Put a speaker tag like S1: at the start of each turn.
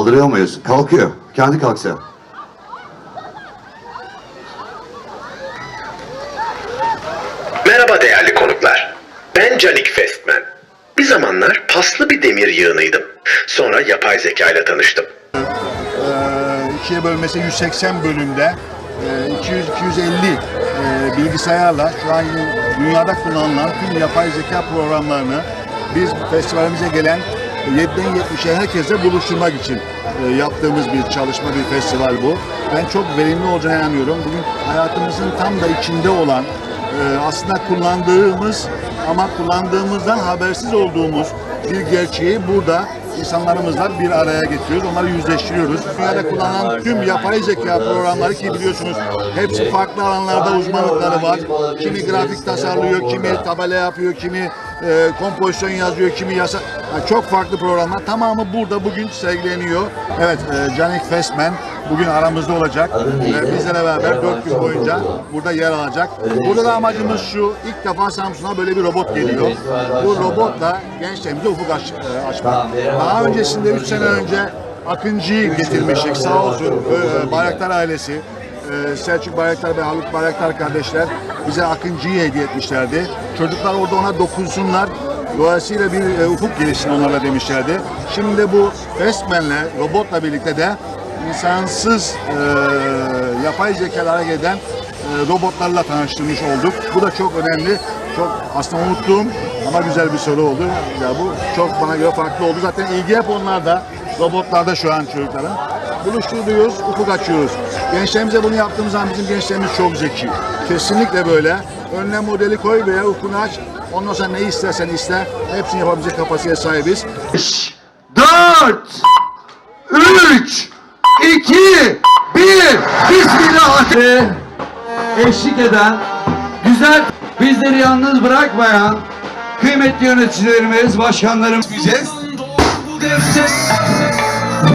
S1: Kaldırıyor muyuz? Kalkıyor. Kendi kalksa.
S2: Merhaba değerli konuklar. Ben Canik Festman. Bir zamanlar paslı bir demir yığınıydım. Sonra yapay zeka ile tanıştım.
S3: Ee, ikiye bölmesi 180 bölümde e, 200-250 e, bilgisayarla şu an dünyada kullanılan tüm yapay zeka programlarını biz festivalimize gelen 7'den 70'e herkese buluşturmak için e, yaptığımız bir çalışma, bir festival bu. Ben çok verimli olacağına inanıyorum. Bugün hayatımızın tam da içinde olan e, aslında kullandığımız ama kullandığımızdan habersiz olduğumuz bir gerçeği burada insanlarımızla bir araya getiriyoruz. Onları yüzleştiriyoruz. Dünyada kullanılan tüm yapay zeka programları ki biliyorsunuz hepsi farklı alanlarda uzmanlıkları var. Kimi grafik tasarlıyor, kimi tabela yapıyor, kimi e, kompozisyon yazıyor, kimi yasa... Yani çok farklı programlar. Tamamı burada bugün sergileniyor. Evet, e, Canik Festman bugün aramızda olacak. Ve bizlerle beraber 4 gün boyunca burada yer alacak. Burada da amacımız şu, ilk defa Samsun'a böyle bir robot geliyor. Bu robotla gençlerimize ufuk aç, e, açmak. Daha öncesinde 3 sene önce Akıncı'yı getirmiştik sağ olsun e, Bayraktar ailesi. E, Selçuk Bayraktar ve Haluk Bayraktar kardeşler bize Akıncı'yı hediye etmişlerdi. Çocuklar orada ona dokunsunlar. Dolayısıyla bir e, ufuk gelişsin onlarla demişlerdi. Şimdi de bu Festman'le, robotla birlikte de insansız e, yapay zekalara gelen e, robotlarla tanıştırmış olduk. Bu da çok önemli. Çok aslında unuttuğum ama güzel bir soru oldu. Ya bu çok bana göre farklı oldu. Zaten ilgi hep onlarda. Robotlarda şu an çocukların. Buluşturuyoruz, ufuk açıyoruz. Gençlerimize bunu yaptığımız zaman bizim gençlerimiz çok zeki. Kesinlikle böyle. Önüne modeli koy veya ufkunu aç. Ondan sonra ne istersen iste. Hepsini yapabilecek kapasiteye sahibiz.
S1: 4 3 2 1 Bismillah.
S4: Eşlik eden, güzel bizleri yalnız bırakmayan kıymetli yöneticilerimiz, başkanlarımız
S5: Gideceğiz.